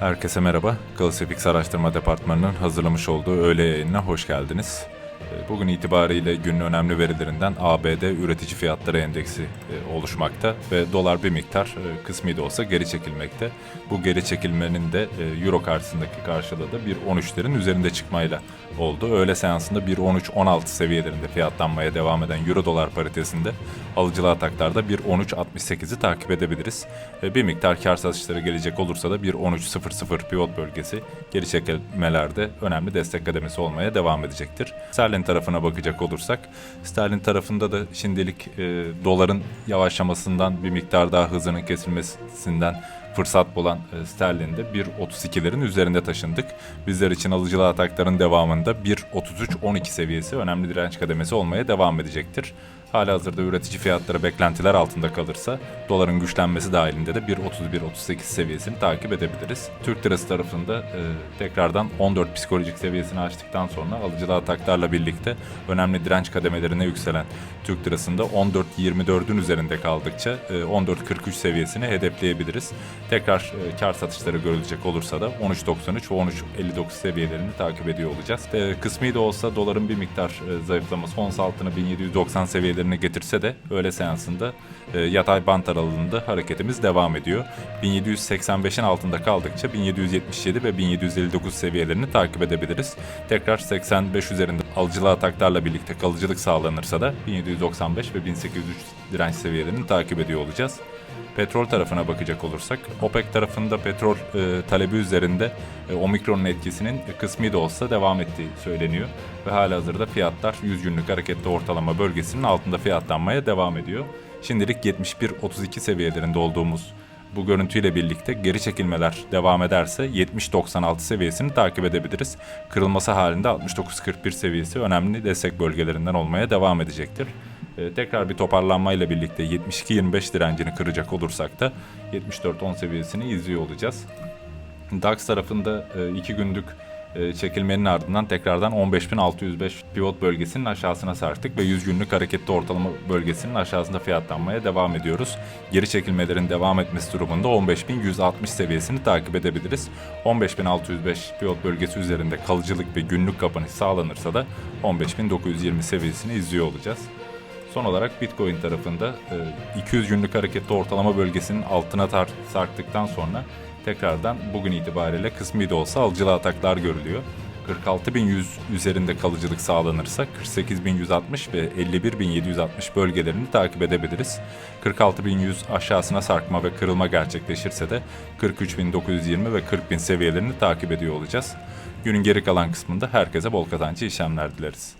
Herkese merhaba. Galasepix Araştırma Departmanı'nın hazırlamış olduğu öğle yayınına hoş geldiniz. Ee, Bugün itibariyle günün önemli verilerinden ABD üretici fiyatları endeksi e, oluşmakta ve dolar bir miktar e, kısmi de olsa geri çekilmekte. Bu geri çekilmenin de e, euro karşısındaki karşılığı da 1.13'lerin üzerinde çıkmayla oldu. Öğle seansında 1.13-16 seviyelerinde fiyatlanmaya devam eden euro dolar paritesinde alıcılı ataklarda 1.13.68'i takip edebiliriz. Bir miktar kar satışları gelecek olursa da 1.13.00 pivot bölgesi geri çekilmelerde önemli destek kademesi olmaya devam edecektir. Sterlin tarafına bakacak olursak, Sterlin tarafında da şimdilik e, doların yavaşlamasından bir miktar daha hızının kesilmesinden fırsat bulan e, sterlinde 1.32'lerin üzerinde taşındık. Bizler için alıcılı atakların devamında 1.33-12 seviyesi önemli direnç kademesi olmaya devam edecektir. Hala hazırda üretici fiyatları beklentiler altında kalırsa doların güçlenmesi dahilinde de 1.31-38 seviyesini takip edebiliriz. Türk lirası tarafında e, tekrardan 14 psikolojik seviyesini aştıktan sonra alıcılı ataklarla birlikte önemli direnç kademelerine yükselen Türk lirasında 14.24'ün üzerinde kaldıkça e, 14.43 seviyesini hedefleyebiliriz. Tekrar e, kar satışları görülecek olursa da 13.93 ve 13.59 seviyelerini takip ediyor olacağız. E, kısmi de olsa doların bir miktar e, zayıflaması ons altını 1790 seviyelerine getirse de öğle seansında e, yatay bant aralığında hareketimiz devam ediyor. 1785'in altında kaldıkça 1777 ve 1759 seviyelerini takip edebiliriz. Tekrar 85 üzerinde alıcılı ataklarla birlikte kalıcılık sağlanırsa da 1795 ve 1803 direnç seviyelerini takip ediyor olacağız. Petrol tarafına bakacak olursak, OPEC tarafında petrol e, talebi üzerinde e, omikronun etkisinin kısmi de olsa devam ettiği söyleniyor. Ve hala hazırda fiyatlar 100 günlük hareketli ortalama bölgesinin altında fiyatlanmaya devam ediyor. Şimdilik 71-32 seviyelerinde olduğumuz bu görüntüyle birlikte geri çekilmeler devam ederse 70-96 seviyesini takip edebiliriz. Kırılması halinde 69-41 seviyesi önemli destek bölgelerinden olmaya devam edecektir. Ee, tekrar bir toparlanmayla birlikte 72-25 direncini kıracak olursak da 74-10 seviyesini izliyor olacağız. DAX tarafında 2 günlük e, çekilmenin ardından tekrardan 15.605 pivot bölgesinin aşağısına sarktık ve 100 günlük hareketli ortalama bölgesinin aşağısında fiyatlanmaya devam ediyoruz. Geri çekilmelerin devam etmesi durumunda 15.160 seviyesini takip edebiliriz. 15.605 pivot bölgesi üzerinde kalıcılık ve günlük kapanış sağlanırsa da 15.920 seviyesini izliyor olacağız. Son olarak Bitcoin tarafında e, 200 günlük hareketli ortalama bölgesinin altına tar- sarktıktan sonra tekrardan bugün itibariyle kısmi de olsa alıcılı ataklar görülüyor. 46.100 üzerinde kalıcılık sağlanırsa 48.160 ve 51.760 bölgelerini takip edebiliriz. 46.100 aşağısına sarkma ve kırılma gerçekleşirse de 43.920 ve 40.000 seviyelerini takip ediyor olacağız. Günün geri kalan kısmında herkese bol kazancı işlemler dileriz.